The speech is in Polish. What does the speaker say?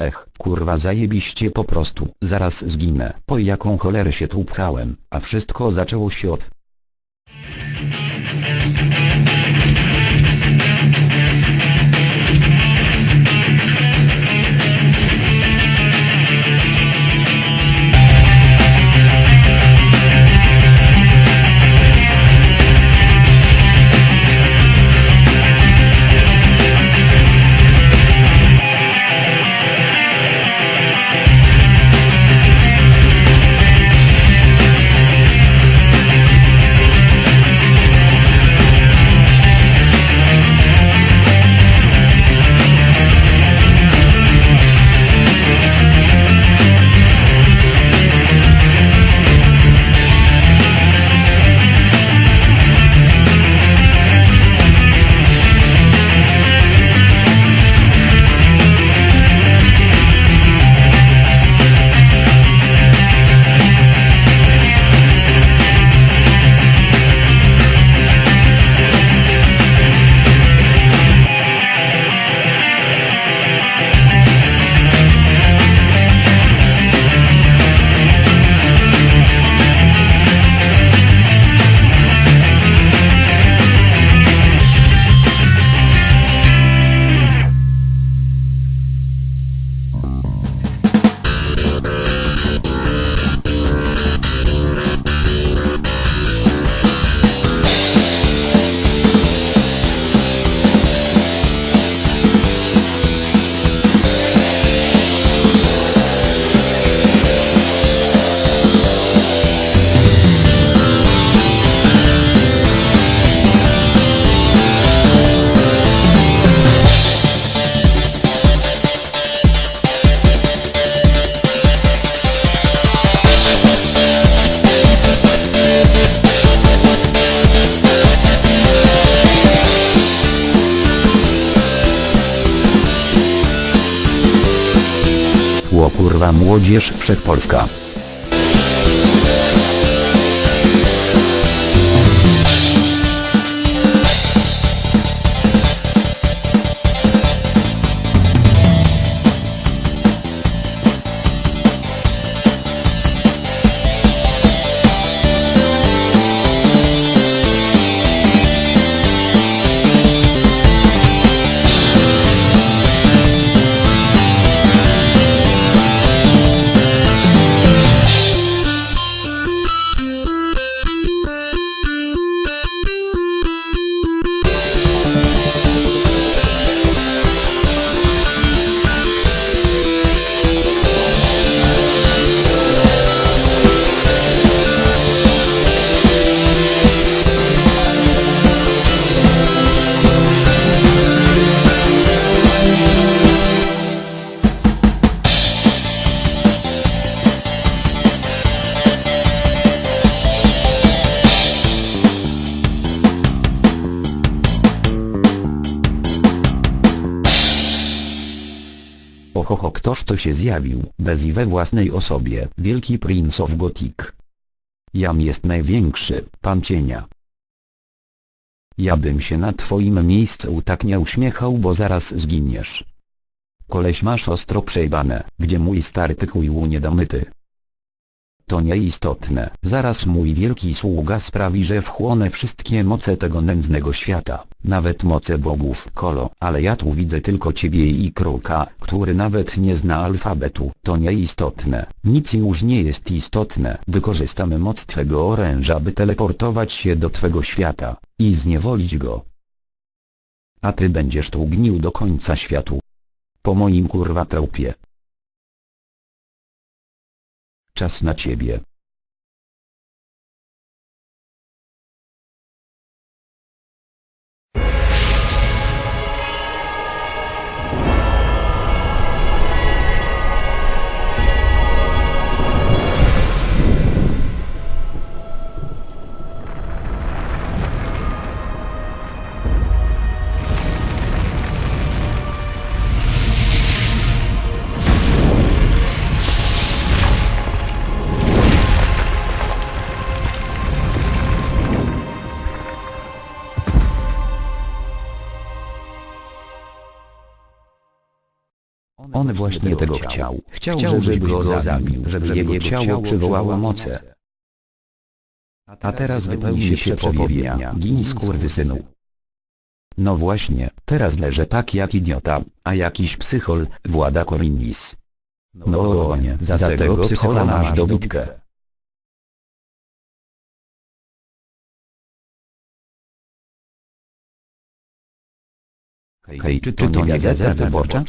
Ech, kurwa zajebiście po prostu. Zaraz zginę. Po jaką cholerę się tu pchałem, a wszystko zaczęło się od... kurwa młodzież wszechpolska. Ohoho ktoż to się zjawił, bez i we własnej osobie, wielki Prince of Gothic. Jam jest największy, pan cienia. Ja bym się na twoim miejscu tak nie uśmiechał bo zaraz zginiesz. Koleś masz ostro przejebane, gdzie mój stary tykuj niedomyty. To nieistotne, zaraz mój wielki sługa sprawi że wchłonę wszystkie moce tego nędznego świata, nawet moce bogów kolo, ale ja tu widzę tylko ciebie i kruka, który nawet nie zna alfabetu, to nieistotne, nic już nie jest istotne, wykorzystamy moc twego oręża by teleportować się do twego świata, i zniewolić go. A ty będziesz tu gnił do końca światu. Po moim kurwa trupie. Czas na ciebie. On właśnie tego chciał. Chciał, żebyś go zabił, żeby jego ciało przywołało moce. A teraz wypełni się przepowiednia. Gin skurwysynu. No właśnie, teraz leżę tak jak idiota, a jakiś psychol, włada Korinnis. No nie, za, tego psychola masz dobitkę. Hej, czy to nie gazeta wyborcza?